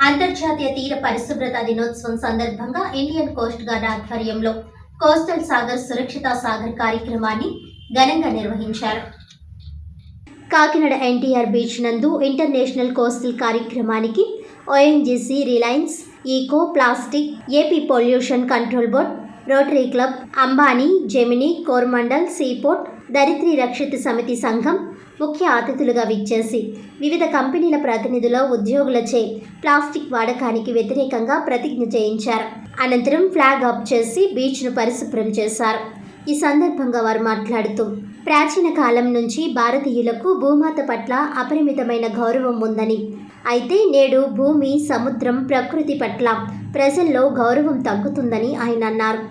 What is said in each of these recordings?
అంతర్జాతీయ తీర పరిశుభ్రత దినోత్సవం సందర్భంగా ఇండియన్ కోస్ట్ గార్డ్ ఆధ్వర్యంలో కోస్టల్ సాగర్ సురక్షిత సాగర్ కార్యక్రమాన్ని ఘనంగా నిర్వహించారు. కాకినాడ ఎన్టీఆర్ బీచ్ నందు ఇంటర్నేషనల్ కోస్టల్ కార్యక్రమానికి ONGC Reliance eco plastic AP pollution control board rotary club Ambani Gemini Coromandel seaport Dharitri Rakshita Samiti సంఘం ముఖ్య అతిథులుగా విచ్చేసి వివిధ కంపెనీల ప్రతినిధుల ఉద్యోగులచే ప్లాస్టిక్ వాడకానికి వ్యతిరేకంగా ప్రతిజ్ఞ చేయించారు. అనంతరం ఫ్లాగ్ ఆఫ్ చేసి బీచ్ను పరిశుభ్రం చేశారు. ఈ సందర్భంగా వారు మాట్లాడుతూ ప్రాచీన కాలం నుంచి భారతీయులకు భూమాత పట్ల అపరిమితమైన గౌరవం ఉందని. అయితే నేడు భూమి సముద్రం ప్రకృతి పట్ల ప్రజల్లో గౌరవం తగ్గుతుందని ఆయన అన్నారు.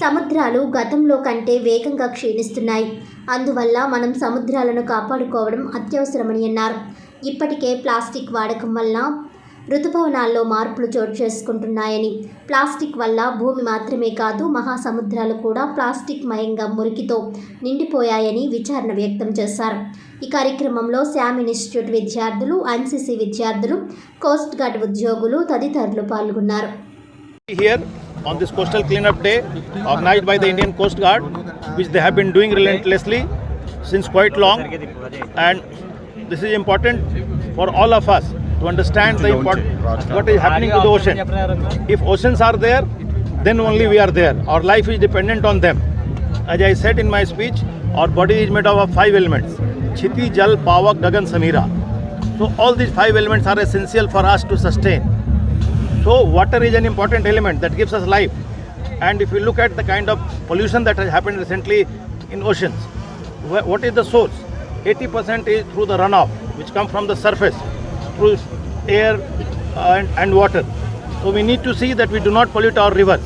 సముద్రాలు గతంలో కంటే వేగంగా క్షీణిస్తున్నాయి. అందువల్ల మనం సముద్రాలను కాపాడుకోవడం అత్యవసరమని అన్నారు. ఇప్పటికే ప్లాస్టిక్ వాడకం వల్ల ఋతుపవనాల్లో మార్పులు చోటు చేసుకుంటున్నాయని. ప్లాస్టిక్ వల్ల భూమి మాత్రమే కాదు మహాసముద్రాలు కూడా ప్లాస్టిక్ మయంగా మురికితో నిండిపోయాయని విచారణ వ్యక్తం చేశారు. ఈ కార్యక్రమంలో శామ్ ఇన్స్టిట్యూట్ విద్యార్థులు ఎన్సీసీ విద్యార్థులు కోస్ట్ గార్డ్ ఉద్యోగులు తదితరులు పాల్గొన్నారు. On this coastal cleanup day organized by the Indian Coast Guard, which they have been doing relentlessly since quite long. And this is important for all of us to understand the import- what is happening to the ocean. If oceans are there, then only we are there. Our life is dependent on them. As I said in my speech, our body is made up of five elements: Chiti, Jal, Pavak, Gagan, Samira. So all these five elements are essential for us to sustain. So water is an important element that gives us life. And if you look at the kind of pollution that has happened recently in oceans, what is the source? 80% is through the runoff, which come from the surface, through air uh, and, and water. So we need to see that we do not pollute our rivers.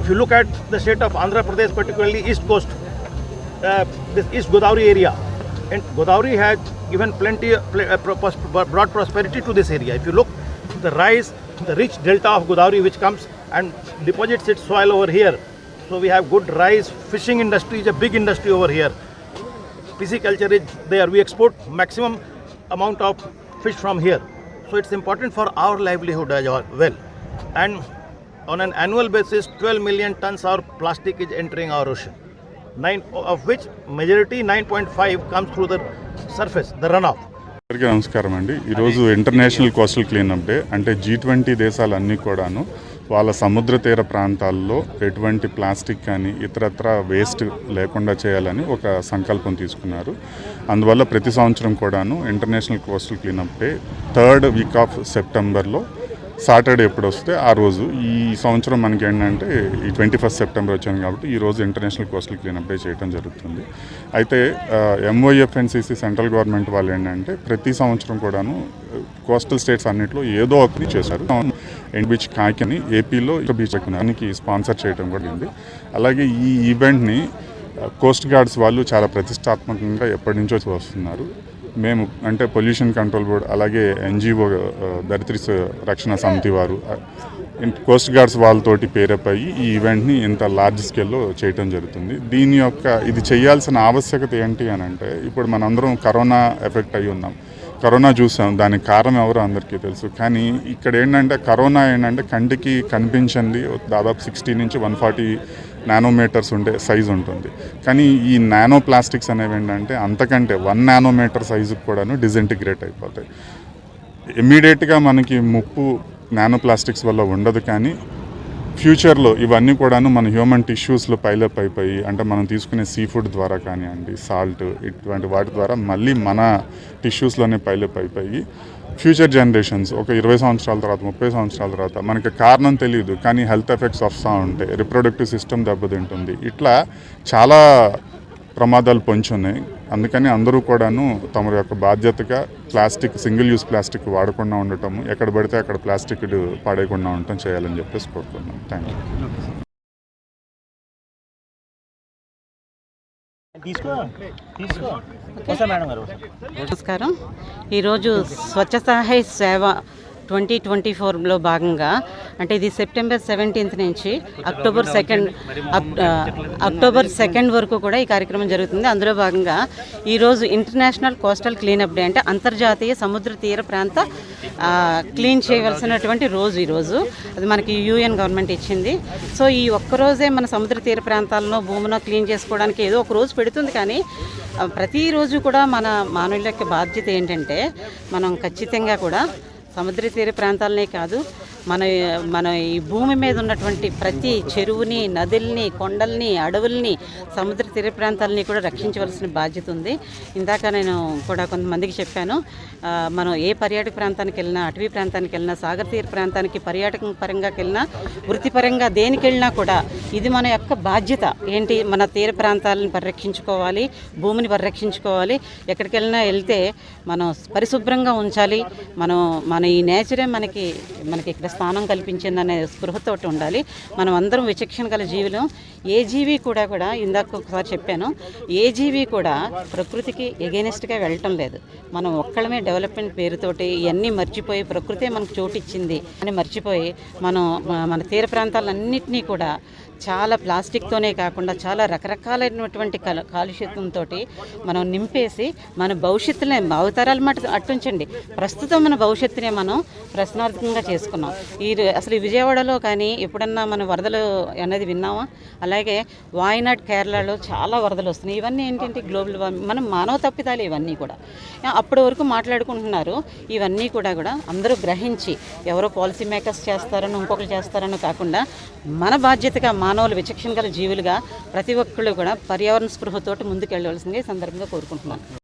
If you look at the state of Andhra Pradesh, particularly east coast, uh, this East Godavari area, and Godavari has given plenty, pl- uh, brought prosperity to this area. If you look, the rise, the rich delta of Godavari which comes and deposits its soil over here. So we have good rice. Fishing industry is a big industry over here. Pisciculture is there. We export maximum amount of fish from here. So it's important for our livelihood as well. And on an annual basis, 12 million tons of plastic is entering our ocean. Nine of which majority 9.5 comes through the surface, the runoff. అందరికీ నమస్కారం అండి. ఈరోజు international coastal cleanup day అంటే G twenty దేశాలన్నీ కూడాను వాళ్ళ సముద్ర తీర ప్రాంతాల్లో ఎటువంటి ప్లాస్టిక్ కానీ ఇతరత్ర వేస్ట్ లేకుండా చేయాలని ఒక సంకల్పం తీసుకున్నారు. అందువల్ల ప్రతి సంవత్సరం కూడాను international coastal cleanup day third week of సెప్టెంబర్లో సాటర్డే ఎప్పుడు వస్తే ఆ రోజు. ఈ సంవత్సరం మనకి ఏంటంటే ఈ ట్వంటీ ఫస్ట్ సెప్టెంబర్ వచ్చాను కాబట్టి ఈ రోజు ఇంటర్నేషనల్ కోస్టల్ క్లీనప్ డే చేయడం జరుగుతుంది. అయితే ఎంఓఎఫ్ఎన్సిసి సెంట్రల్ గవర్నమెంట్ వాళ్ళు ఏంటంటే ప్రతి సంవత్సరం కూడాను కోస్టల్ స్టేట్స్ అన్నింటిలో ఏదో ఒకటి చేశారు. ఎండ్ బీచ్ కాకిని ఏపీలో ఇక బీచ్ దానికి స్పాన్సర్ చేయడం కూడా ఉంది అలాగే ఈ ఈవెంట్ని కోస్ట్ గార్డ్స్ వాళ్ళు చాలా ప్రతిష్టాత్మకంగా ఎప్పటి నుంచో వస్తున్నారు. మేము అంటే పొల్యూషన్ కంట్రోల్ బోర్డ్ అలాగే ఎన్జిఓ uh, దరిత్రి రక్షణ సమితి వారు uh, కోస్ట్ గార్డ్స్ వాళ్ళతోటి పేరప్ అయ్యి ఈ ఈవెంట్ని ఇంత లార్జ్ స్కేల్లో చేయటం జరుగుతుంది. దీని యొక్క ఇది చేయాల్సిన ఆవశ్యకత ఏంటి అని అంటే ఇప్పుడు మనందరం కరోనా ఎఫెక్ట్ అయి ఉన్నాం. కరోనా చూసాం దానికి కారణం ఎవరో అందరికీ తెలుసు. కానీ ఇక్కడ ఏంటంటే కరోనా ఏంటంటే కంటికి కనిపించింది దాదాపు సిక్స్టీ నుంచి వన్ ఫార్టీ నానోమీటర్స్ ఉండే సైజు ఉంటుంది. కానీ ఈ నానో ప్లాస్టిక్స్ అనేవి ఏంటంటే అంతకంటే వన్ నానోమీటర్ సైజుకి కూడాను డిజింటిగ్రేట్ అయిపోతాయి. ఇమ్మీడియట్గా మనకి ముప్పు నానో ప్లాస్టిక్స్ వల్ల ఉండదు కానీ ఫ్యూచర్లో ఇవన్నీ కూడాను మన హ్యూమన్ టిష్యూస్లో పైలప్ అయిపోయి అంటే మనం తీసుకునే సీ ఫుడ్ ద్వారా కానివ్వండి సాల్ట్ ఇటువంటి వాటి ద్వారా మళ్ళీ మన టిష్యూస్లోనే పైలప్ అయిపోయి ఫ్యూచర్ జనరేషన్స్ ఒక ఇరవై సంవత్సరాల తర్వాత ముప్పై సంవత్సరాల తర్వాత మనకి కారణం తెలియదు కానీ హెల్త్ ఎఫెక్ట్స్ వస్తూ ఉంటాయి రిప్రొడక్టివ్ సిస్టమ్ దెబ్బతింటుంది. ఇట్లా చాలా ప్రమాదాలు పొంచి ఉన్నాయి అందుకని అందరూ కూడాను తమ యొక్క బాధ్యతగా ప్లాస్టిక్ సింగిల్ యూస్ ప్లాస్టిక్ వాడకుండా ఉండటం ఎక్కడ పడితే అక్కడ ప్లాస్టిక్ పడేయకుండా ఉండటం చేయాలని చెప్పేసి కోరుతున్నాం థ్యాంక్ యూ నమస్కారం. ఈరోజు స్వచ్ఛ సహాయ సేవ ట్వంటీ ట్వంటీ ఫోర్లో భాగంగా అంటే ఇది సెప్టెంబర్ సెవెంటీన్త్ నుంచి అక్టోబర్ సెకండ్ అక్టోబర్ సెకండ్ వరకు కూడా ఈ కార్యక్రమం జరుగుతుంది. అందులో భాగంగా ఈరోజు ఇంటర్నేషనల్ కోస్టల్ క్లీనప్ డే అంటే అంతర్జాతీయ సముద్ర తీర ప్రాంత క్లీన్ చేయవలసినటువంటి రోజు ఈరోజు అది మనకి యూఎన్ గవర్నమెంట్ ఇచ్చింది. సో ఈ ఒక్క రోజే మన సముద్ర తీర ప్రాంతాలను భూమిలో క్లీన్ చేసుకోవడానికి ఏదో ఒక రోజు పెడుతుంది కానీ ప్రతిరోజు కూడా మన మానవుల యొక్క బాధ్యత ఏంటంటే మనం ఖచ్చితంగా కూడా సముద్ర తీర ప్రాంతాలనే కాదు మన మన ఈ భూమి మీద ఉన్నటువంటి ప్రతి చెరువుని నదుల్ని కొండల్ని అడవుల్ని సముద్ర తీర ప్రాంతాలని కూడా రక్షించవలసిన బాధ్యత ఉంది. ఇందాక నేను కూడా కొంతమందికి చెప్పాను మనం ఏ పర్యాటక ప్రాంతానికి వెళ్ళినా అటవీ ప్రాంతానికి వెళ్ళినా సాగర్ తీర ప్రాంతానికి పర్యాటకం పరంగా వెళ్ళినా వృత్తిపరంగా దేనికి వెళ్ళినా కూడా ఇది మన యొక్క బాధ్యత. ఏంటి? మన తీర ప్రాంతాలను పరిరక్షించుకోవాలి భూమిని పరిరక్షించుకోవాలి. ఎక్కడికి వెళ్ళినా వెళ్తే మనం పరిశుభ్రంగా ఉంచాలి. మనం మన ఈ నేచరే మనకి మనకి ఇక్కడ స్థానం కల్పించిందనే స్పృహతోటి ఉండాలి. మనం అందరం విచక్షణ గల జీవులు. ఏ జీవి కూడా కూడా ఇందాక ఒకసారి చెప్పాను ఏ జీవి కూడా ప్రకృతికి ఎగెనిస్ట్గా వెళ్ళటం లేదు. మనం ఒక్కళ్ళమే డెవలప్మెంట్ పేరుతోటి ఇవన్నీ మర్చిపోయి ప్రకృతే మనకు చోటు ఇచ్చింది అని మర్చిపోయి మనం మన తీర ప్రాంతాలన్నింటినీ కూడా చాలా ప్లాస్టిక్తోనే కాకుండా చాలా రకరకాలైనటువంటి కాలుష్యంతో మనం నింపేసి మన భవిష్యత్తునే భావితరాలు మాట అట్టుంచండి. ప్రస్తుతం మన భవిష్యత్తునే మనం ప్రశ్నార్థకంగా చేసుకున్నాం. ఈ అసలు విజయవాడలో కానీ ఎప్పుడన్నా మన వరదలు అనేది విన్నామా అలాగే వాయనాడ్ కేరళలో చాలా వరదలు వస్తున్నాయి. ఇవన్నీ ఏంటంటే గ్లోబల్ వార్మింగ్ మనం మానవ తప్పిదాలు ఇవన్నీ కూడా. అప్పటి వరకు మాట్లాడుకుంటున్నారు. ఇవన్నీ కూడా కూడా అందరూ గ్రహించి ఎవరో పాలసీ మేకర్స్ చేస్తారని ఇంకొకరు చేస్తారని కాకుండా మన బాధ్యతగా మానవులు విచక్షణ గల జీవులుగా ప్రతి ఒక్కళ్ళు కూడా పర్యావరణ స్పృహతోటి ముందుకు వెళ్ళవలసిందే ఈ సందర్భంగా కోరుకుంటున్నాను.